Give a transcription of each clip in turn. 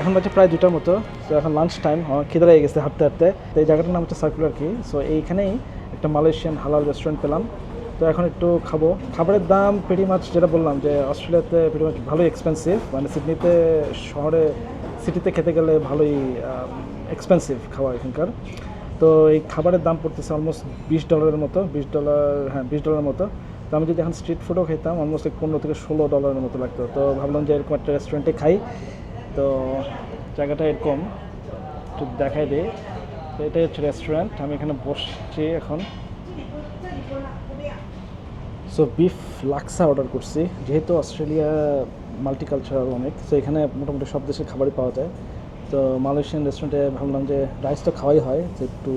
এখন বাজে প্রায় দুটার মতো তো এখন লাঞ্চ টাইম খিদে লেগে গেছে হাঁটতে হাঁটতে। তো এই জায়গাটার নাম হচ্ছে সার্কুলার কি সো এইখানেই একটা মালয়েশিয়ান হালাল রেস্টুরেন্ট পেলাম। তো এখন একটু খাব। খাবারের দাম পেটি মাছ যেটা বললাম যে অস্ট্রেলিয়াতে পেটি মাছ ভালোই এক্সপেন্সিভ মানে সিডনিতে শহরে সিটিতে খেতে গেলে ভালোই এক্সপেন্সিভ খাওয়া এখানকার। তো এই খাবারের দাম পড়তেছে অলমোস্ট বিশ ডলারের মতো, বিশ ডলার হ্যাঁ বিশ ডলারের মতো। তো আমি যদি এখন স্ট্রিট ফুডও খেতাম অলমোস্ট পনেরো থেকে ষোলো ডলারের মতো লাগতো। তো ভাবলাম যে এরকম একটা রেস্টুরেন্টে খাই। তো জায়গাটা এরকম, একটু দেখাই দিই। তো এটাই হচ্ছে রেস্টুরেন্ট আমি এখানে বসছি এখন। সো বিফ লাক্সা অর্ডার করছি। যেহেতু অস্ট্রেলিয়া মাল্টিকালচারাল অনেক তো এখানে মোটামুটি সব দেশের খাবারই পাওয়া যায়। তো মালয়েশিয়ান রেস্টুরেন্টে ভাবলাম যে রাইস তো খাওয়াই হয়, যে একটু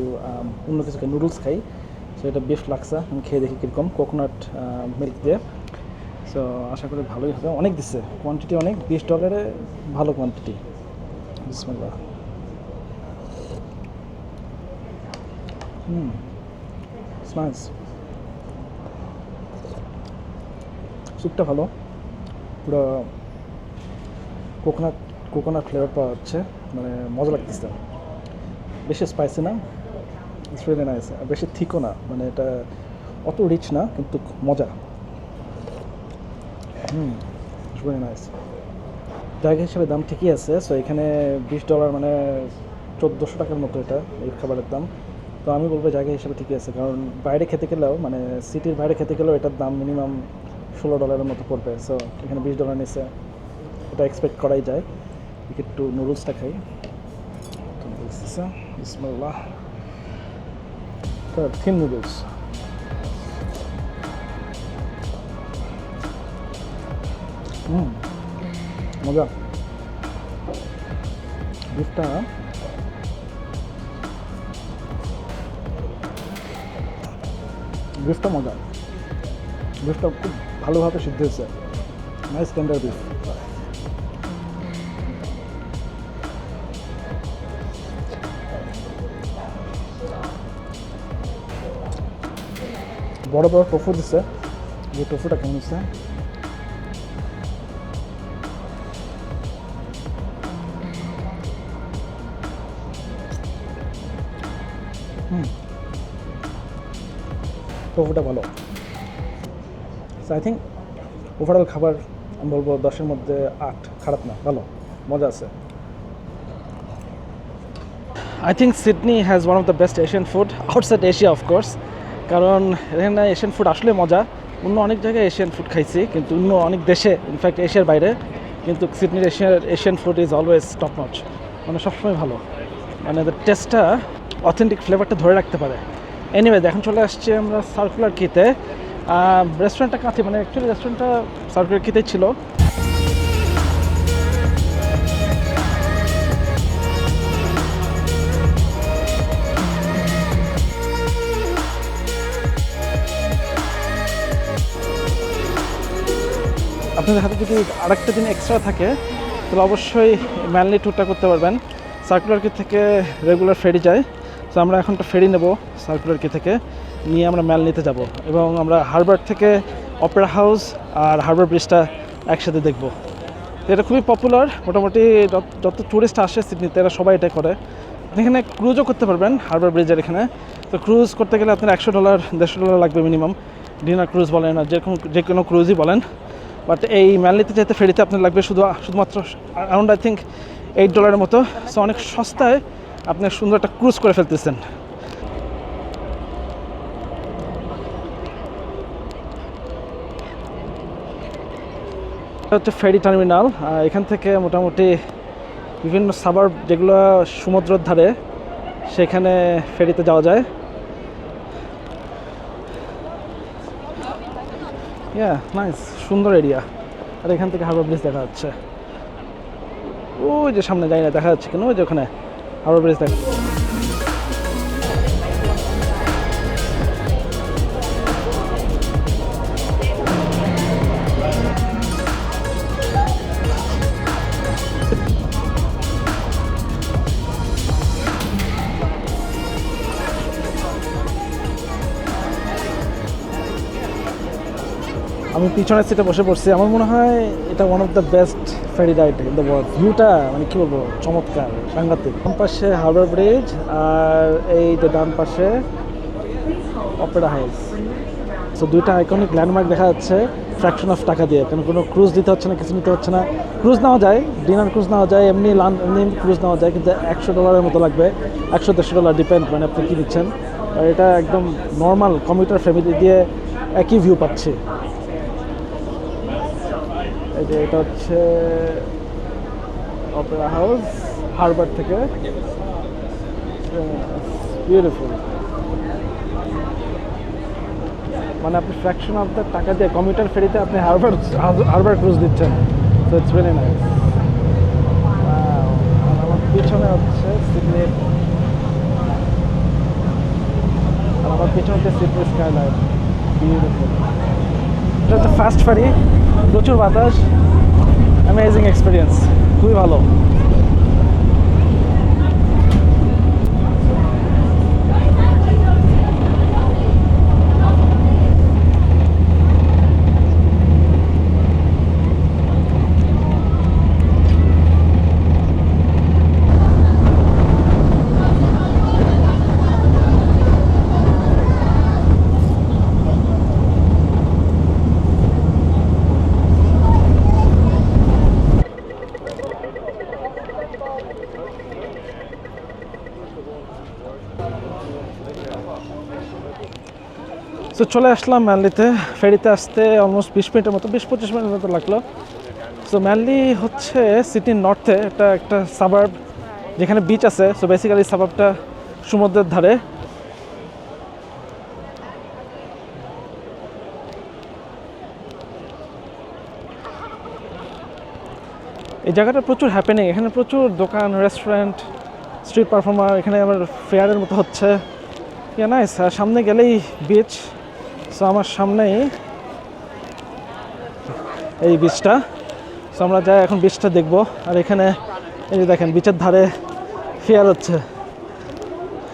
অন্য কিছু নুডলস খাই। সো এটা বিফ লাক্সা আমি খেয়ে দেখি কীরকম। কোকোনাট মিল্ক দিয়ে। সো আশা করি ভালোই হবে। অনেক দিচ্ছে কোয়ান্টিটি অনেক। বিশ ডলারে ভালো কোয়ান্টিটি বিসমিল্লাহ। হুম। স্নাইস স্যুপটা ভালো। পুরো কোকোনাট কোকোনাট ফ্লেভার পাওয়া যাচ্ছে। মানে মজা লাগতেছে। বেশি স্পাইসি না। ইটস রিয়েলি নাইস বেশি থিকও না। মানে এটা অত রিচ না, কিন্তু মজা। হুম রিয়েলি নাইস হিসেবে দাম ঠিকই আছে সো এখানে বিশ ডলার মানে চোদ্দোশো টাকার মতো এটা, এই খাবারের দাম। তো আমি বলব জায়গা হিসেবে ঠিকই আছে, কারণ বাইরে খেতে গেলেও মানে সিটির বাইরে খেতে গেলেও এটার দাম মিনিমাম ষোলো ডলারের মতো পড়বে সো এখানে বিশ ডলার নিচ্ছে এটা এক্সপেক্ট করাই যায়। একটু নুডলসটা খাই। নুডলস দিচ্ছে বিসমিল্লাহ। থিন নুডলস হুম। মজা। বিফটা বিফটা মজা। বিফটা খুব ভালোভাবে সিদ্ধ হয়েছে। নাইস টেন্ডার বিফ বড় বড় টফু দিচ্ছে যে টফুটা কেমন হচ্ছে টফুটা ভালো। আই থিঙ্ক ওভারঅল খাবার, আমি বলব দশের মধ্যে আট খারাপ না, ভালো, মজা আছে। I think Sydney has one of the best Asian food outside Asia of course কারণ এখানে এশিয়ান ফুড আসলে মজা। অন্য অনেক জায়গায় এশিয়ান ফুড খাইছি, কিন্তু অন্য অনেক দেশে ইনফ্যাক্ট এশিয়ার বাইরে, কিন্তু সিডনির এশিয়ার Asian food is always top notch মানে সবসময় ভালো। মানে টেস্টটা অথেন্টিক ফ্লেভারটা ধরে রাখতে পারে। এনিওয়ে এখন চলে আসছি আমরা সার্কুলার কিতে রেস্টুরেন্টটা কাছে মানে অ্যাকচুয়ালি রেস্টুরেন্টটা সার্কুলার কিতেই ছিল। আপনাদের হাতে যদি আরেকটা দিন এক্সট্রা থাকে, তাহলে অবশ্যই ম্যানলি ট্যুরটা করতে পারবেন। সার্কুলার কি থেকে রেগুলার ফেরি যায়। তো আমরা এখন একটা ফেরি নেব সার্কুলার কি থেকে, নিয়ে আমরা ম্যাল নিতে যাব এবং আমরা হারবার থেকে অপেরা হাউস আর হারবার ব্রিজটা একসাথে দেখব। এটা খুবই পপুলার মোটামুটি যত- ট্যুরিস্ট আসে সিডনিতে এরা সবাই এটা করে। আপনি এখানে ক্রুজও করতে পারবেন হারবার ব্রিজের এখানে। তো ক্রুজ করতে গেলে আপনার একশো ডলার দেড়শো ডলার লাগবে মিনিমাম ডিনার ক্রুজ বলেন আর যে কোনো যে কোনো ক্রুজই বলেন। বাট এই ম্যানলিতে যেতে ফেরিতে আপনার লাগবে শুধু, শুধুমাত্র অ্যারাউন্ড আই থিঙ্ক এইট ডলারের মতো। সো অনেক সস্তায় আপনি সুন্দর একটা ক্রুজ করে ফেলতেছেন। হচ্ছে ফেরি টার্মিনাল এখান থেকে মোটামুটি বিভিন্ন সাবার যেগুলো সমুদ্রের ধারে, সেখানে ফেরিতে যাওয়া যায়। ইয়া নাইস সুন্দর এরিয়া আর এখান থেকে হারবার ব্রিজ দেখা যাচ্ছে। ওই যে সামনে যাই না, দেখা যাচ্ছে কেন? ওই যে ওখানে। হারবার ব্রিজ দেখা আমি পিছনের সিটে বসে পড়ছি। আমার মনে হয় এটা one of the best ferry ride in the ভিউটা মানে কী বলব, চমৎকার, সাংঘাতিক। ডান পাশে হারবার ব্রিজ আর এই যে ডান পাশে অপেরা হাউস সো দুইটা আইকনিক ল্যান্ডমার্ক দেখা যাচ্ছে ফ্র্যাকশন অফ টাকা দিয়ে। কারণ কোনো ক্রুজ দিতে হচ্ছে না, কিছু নিতে হচ্ছে না। ক্রুজ নেওয়া যায় ডিনার ক্রুজ নেওয়া যায়, এমনি লান এমনি ক্রুজ নেওয়া যায়, কিন্তু একশো ডলারের মতো লাগবে। একশো, দেড়শো ডলার ডিপেন্ড মানে আপনি কী দিচ্ছেন। আর এটা একদম নর্মাল কম্পিউটার ফ্যামিলি দিয়ে একই ভিউ পাচ্ছি। এই যে এটা হচ্ছে অপেরা হাউস হারবার থেকে। বিউটিফুল মানে আপনি ফ্র্যাকশন অফ দ্য টাকা দিয়ে কমিউটার ফেরিতে আপনি হারবার হারবার ক্রুজ দিচ্ছেন। তো ইটস ভেরি নাইস আমার পিছনে হচ্ছে আর আমার পিছনে হচ্ছে সিডনি স্কাইলাইট বিউটিফুল এটা হচ্ছে ফাস্ট ফেরি প্রচুর বাতাস অ্যামেজিং এক্সপিরিয়েন্স খুবই ভালো। সো চলে আসলাম ম্যানলিতে। ফেরিতে আসতে অলমোস্ট বিশ মিনিটের মতো, বিশ পঁচিশ মিনিটের মতো লাগল। সো ম্যানলি হচ্ছে সিটির নর্থে একটা একটা সাবার্ব যেখানে বিচ আছে। সো বেসিক্যালি সাবাবটা সমুদ্রের ধারে। এই জায়গাটা প্রচুর হ্যাপেনিং এখানে প্রচুর দোকান রেস্টুরেন্ট স্ট্রিট পারফর্মার এখানে আমার ফেয়ারের মতো হচ্ছে। ইয়া নাইস সামনে গেলেই বিচ সো আমার সামনেই এই বিচটা সো আমরা যাই এখন বিচটা দেখব। আর এখানে এই যে দেখেন বীচের ধারে ফেয়ার হচ্ছে।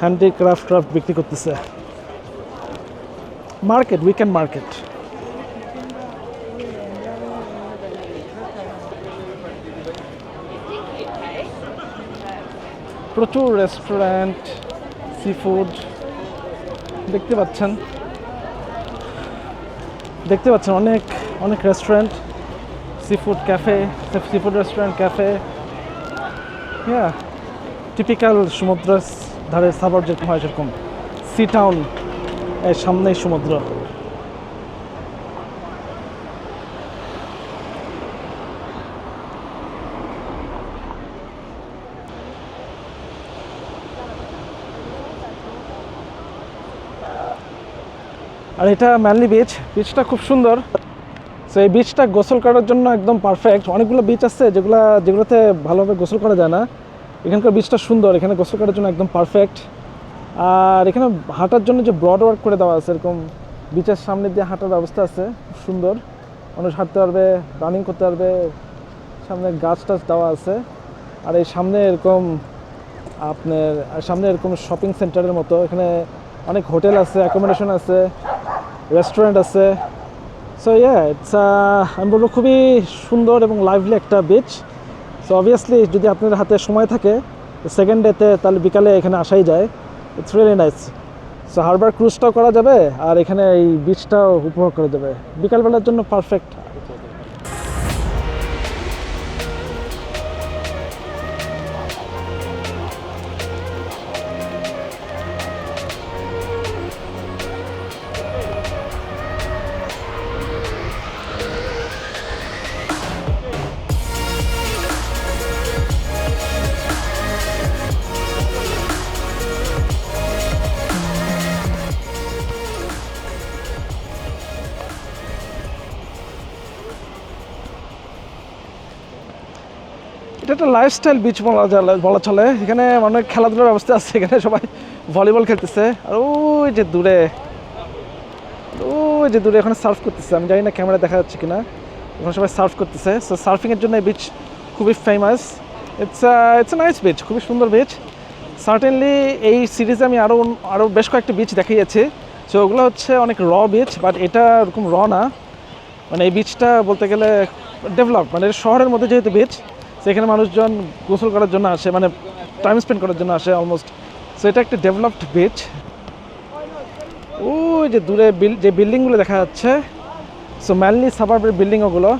হ্যান্ডিক্রাফট ক্রাফট বিক্রি করতেছে। Market weekend market. প্রচুর রেস্টুরেন্ট সি ফুড দেখতে পাচ্ছেন। দেখতে পাচ্ছেন অনেক অনেক restaurant sea food cafe sea food restaurant cafe হ্যাঁ টিপিক্যাল সমুদ্র ধারে সাবার যেরকম হয় সেরকম। সি টাউন এর সামনেই সমুদ্র। আর এটা ম্যানলি বিচ বিচটা খুব সুন্দর। সো এই বিচটা গোসল করার জন্য একদম পারফেক্ট অনেকগুলো বিচ আছে যেগুলো, যেগুলোতে ভালোভাবে গোসল করা যায় না। এখানকার বিচটা সুন্দর। এখানে গোসল করার জন্য একদম পারফেক্ট আর এখানে হাঁটার জন্য যে ব্রড ওয়ার্ক করে দেওয়া আছে, এরকম বিচের সামনে দিয়ে হাঁটার ব্যবস্থা আছে। খুব সুন্দর। মানুষ হাঁটতে পারবে রানিং করতে পারবে। সামনে গাছ টাছ দেওয়া আছে। আর এই সামনে এরকম আপনার সামনে এরকম শপিং সেন্টারের মতো। এখানে অনেক হোটেল আছে অ্যাকোমোডেশন আছে। রেস্টুরেন্ট আছে। সো ইয়া ইটস আমি বলব খুবই সুন্দর এবং লাইভলি একটা বিচ সো অবভিয়াসলি যদি আপনার হাতে সময় থাকে সেকেন্ড ডেতে তাহলে বিকালে এখানে আসাই যায়। It's really nice so harbour ক্রুজটাও করা যাবে আর এখানে এই বিচটাও উপভোগ করা যাবে। বিকালবেলার জন্য পারফেক্ট এটা একটা লাইফস্টাইল বিচ বলা বলা চলে। এখানে অনেক খেলাধুলার ব্যবস্থা আছে, এখানে সবাই ভলিবল খেলতেছে। আর ওই যে দূরে, ওই যে দূরে ওখানে সার্ফ করতেছে। আমি জানি না ক্যামেরা দেখা যাচ্ছে কিনা। ওখানে সবাই সার্ফ করতেছে। সো সার্ফিংয়ের জন্য এই বিচ খুবই famous it's it's a nice beach খুবই সুন্দর বিচ সার্টেনলি এই সিরিজে আমি আরও আরও বেশ কয়েকটি বিচ দেখিয়েছি। সো ওগুলো হচ্ছে অনেক র বিচ বাট এটা ওরকম র না। মানে এই বিচটা বলতে গেলে ডেভেলপ মানে শহরের মধ্যে যেহেতু বিচ সেখানে মানুষজন গোসল করার জন্য আসে মানে টাইম স্পেন্ড করার জন্য আসে অলমোস্ট সো এটা একটা ডেভেলপড বিচ ওই যে দূরে বিল যে বিল্ডিংগুলো দেখা যাচ্ছে সো ম্যানলি সাবার্বের বিল্ডিং ওগুলো।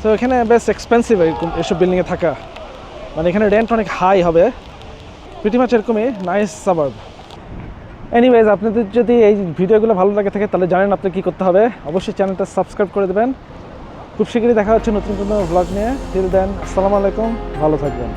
সো এখানে বেশ এক্সপেন্সিভ এরকম এসব বিল্ডিংয়ে থাকা। মানে এখানে রেন্ট অনেক হাই হবে। প্রিটি মাছ এরকমই নাইস সাবার্ব এনিওয়েজ আপনাদের যদি এই ভিডিওগুলো ভালো লাগে থাকে, তাহলে জানেন আপনি কী করতে হবে। অবশ্যই চ্যানেলটা সাবস্ক্রাইব করে দেবেন। খুব শীঘ্রই দেখা হচ্ছে নতুন কোনো ব্লগ নিয়ে। টিল দেন আসসালামু আলাইকুম ভালো থাকবেন।